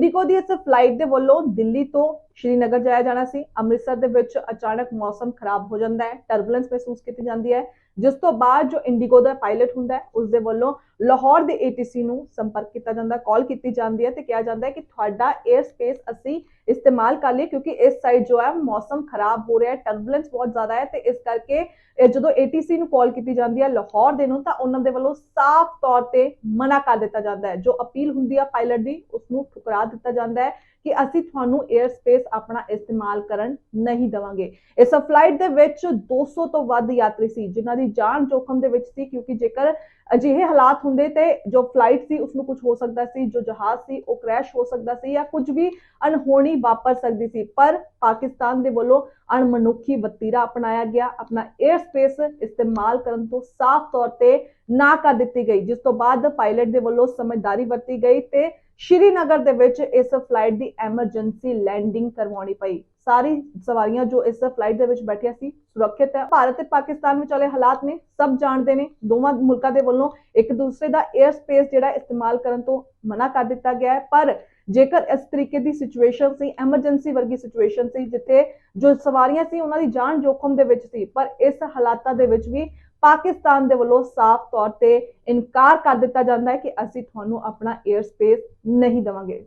IndiGo ਦੀ ਇਸ flight ਦੇ ਵੱਲੋਂ ਦਿੱਲੀ ਤੋਂ ਸ਼੍ਰੀਨਗਰ ਜਾਇਆ ਜਾਣਾ ਸੀ। ਅੰਮ੍ਰਿਤਸਰ ਦੇ ਵਿੱਚ ਅਚਾਨਕ ਮੌਸਮ ਖਰਾਬ ਹੋ ਜਾਂਦਾ ਹੈ ਟਰਬੂਲੈਂਸ ਮਹਿਸੂਸ ਕੀਤੀ ਜਾਂਦੀ ਹੈ। ਜਿਸ ਤੋਂ ਬਾਅਦ ਜੋ ਇੰਡੀਗੋ ਦਾ ਪਾਇਲਟ ਹੁੰਦਾ ਹੈ, ਉਸ ਦੇ ਵੱਲੋਂ ਲਾਹੌਰ ਦੇ ATC ਨੂੰ ਸੰਪਰਕ ਕੀਤਾ ਜਾਂਦਾ ਕਾਲ ਕੀਤੀ ਜਾਂਦੀ ਹੈ ਤੇ ਕਿਹਾ ਜਾਂਦਾ ਹੈ ਕਿ ਤੁਹਾਡਾ 에ਅਰ ਸਪੇਸ ਅਸੀਂ ਇਸਤੇਮਾਲ ਕਰ ਲਈਏ, ਕਿਉਂਕਿ ਇਸ ਸਾਈਡ ਜੋ ਹੈ ਮੌਸਮ ਖਰਾਬ ਹੋ ਰਿਹਾ ਹੈ ਟਰਬੂਲੈਂਸ ਬਹੁਤ ਜ਼ਿਆਦਾ ਹੈ ਤੇ ਇਸ ਕਰਕੇ, ਇਹ ਜਦੋਂ ATC ਨੂੰ ਕਾਲ ਕੀਤੀ ਜਾਂਦੀ ਹੈ ਲਾਹੌਰ ਦੇ ਨੂੰ, ਤਾਂ ਉਹਨਾਂ ਦੇ ਵੱਲੋਂ ਸਾਫ਼ ਤੌਰ ਤੇ ਮਨਾ ਕਰ ਦਿੱਤਾ ਜਾਂਦਾ ਹੈ। ਜੋ ਅਪੀਲ ਹੁੰਦੀ ਹੈ ਪਾਇਲਟ ਦੀ ਉਸ ਨੂੰ ਠੁਕਰਾ ਦਿੱਤਾ ਜਾਂਦਾ ਹੈ। ਕਿ ਅਸੀਂ ਤੁਹਾਨੂੰ 에ਅਰ ਸਪੇਸ ਆਪਣਾ ਇਸਤੇਮਾਲ ਕਰਨ ਨਹੀਂ ਦੇਵਾਂਗੇ। ਇਸ ਫਲਾਈਟ ਦੇ ਵਿੱਚ 200 ਤੋਂ ਵੱਧ ਯਾਤਰੀ ਸੀ, ਜਿਨ੍ਹਾਂ ਦੀ ਜਾਨ ਜੋਖਮ ਦੇ ਵਿੱਚ ਸੀ, ਕਿਉਂਕਿ ਜੇਕਰ ਅਜਿਹੇ ਹਾਲਾਤ ਹੁੰਦੇ ਤੇ ਜੋ ਫਲਾਈਟ ਸੀ ਉਸ ਨੂੰ ਕੁਝ ਹੋ ਸਕਦਾ ਸੀ, ਜੋ ਜਹਾਜ਼ ਸੀ, ਉਹ ਕ੍ਰੈਸ਼ ਹੋ ਸਕਦਾ ਸੀ ਜਾਂ ਕੁਝ ਵੀ ਅਣਹੋਣੀ ਵਾਪਰ ਸਕਦੀ ਸੀ। ਪਰ ਪਾਕਿਸਤਾਨ ਦੇ ਵੱਲੋਂ ਅਣਮਨੁੱਖੀ ਵਤੀਰਾ ਅਪਣਾਇਆ ਗਿਆ। ਆਪਣਾ 에ਅਰ ਸਪੇਸ ਇਸਤੇਮਾਲ ਕਰਨ ਤੋਂ ਸਾਫ਼ ਤੌਰ ਤੇ ਨਾ ਕਰ ਦਿੱਤੀ ਗਈ, ਜਿਸ ਤੋਂ ਬਾਅਦ ਪਾਇਲਟ ਦੇ ਵੱਲੋਂ ਸਮਝਦਾਰੀ ਵਰਤੀ ਗਈ ਤੇ ਸ਼੍ਰੀਨਗਰ ਦੇ ਵਿੱਚ ਇਸ ਫਲਾਈਟ ਦੀ ਐਮਰਜੈਂਸੀ ਲੈਂਡਿੰਗ ਕਰਵਾਉਣੀ ਪਈ। ਸਾਰੀ ਸਵਾਰੀਆਂ ਜੋ ਇਸ ਫਲਾਈਟ ਦੇ ਵਿੱਚ ਬੈਠੀਆਂ ਸੀ, ਸੁਰੱਖਿਅਤ ਹੈ। ਭਾਰਤ ਤੇ ਪਾਕਿਸਤਾਨ ਵਿਚਾਲੇ ਹਾਲਾਤ ਨੇ, ਸਭ ਜਾਣਦੇ ਨੇ। ਦੋਵਾਂ ਮੁਲਕਾਂ ਦੇ ਵੱਲੋਂ ਇੱਕ ਦੂਸਰੇ ਦਾ 에ਅਰ ਸਪੇਸ ਜਿਹੜਾ ਇਸਤੇਮਾਲ ਕਰਨ ਤੋਂ ਮਨਾ ਕਰ ਦਿੱਤਾ ਗਿਆ ਹੈ। ਪਰ ਜੇਕਰ ਇਸ ਤਰੀਕੇ ਦੀ ਸਿਚੁਏਸ਼ਨ ਸੀ ਐਮਰਜੈਂਸੀ ਵਰਗੀ ਸਿਚੁਏਸ਼ਨ ਸੀ, ਜਿੱਥੇ ਜੋ ਸਵਾਰੀਆਂ ਸੀ, ਉਹਨਾਂ ਦੀ ਜਾਨ ਜੋਖਮ ਦੇ ਵਿੱਚ ਸੀ, ਪਰ ਇਸ ਹਾਲਾਤਾਂ ਦੇ ਵਿੱਚ ਵੀ ਪਾਕਿਸਤਾਨ ਦੇ ਵੱਲੋਂ ਸਾਫ਼ ਤੌਰ ਤੇ ਇਨਕਾਰ ਕਰ ਦਿੱਤਾ ਜਾਂਦਾ ਹੈ ਕਿ ਅਸੀਂ ਤੁਹਾਨੂੰ ਆਪਣਾ 에ਅਰ ਸਪੇਸ ਨਹੀਂ ਦੇਵਾਂਗੇ।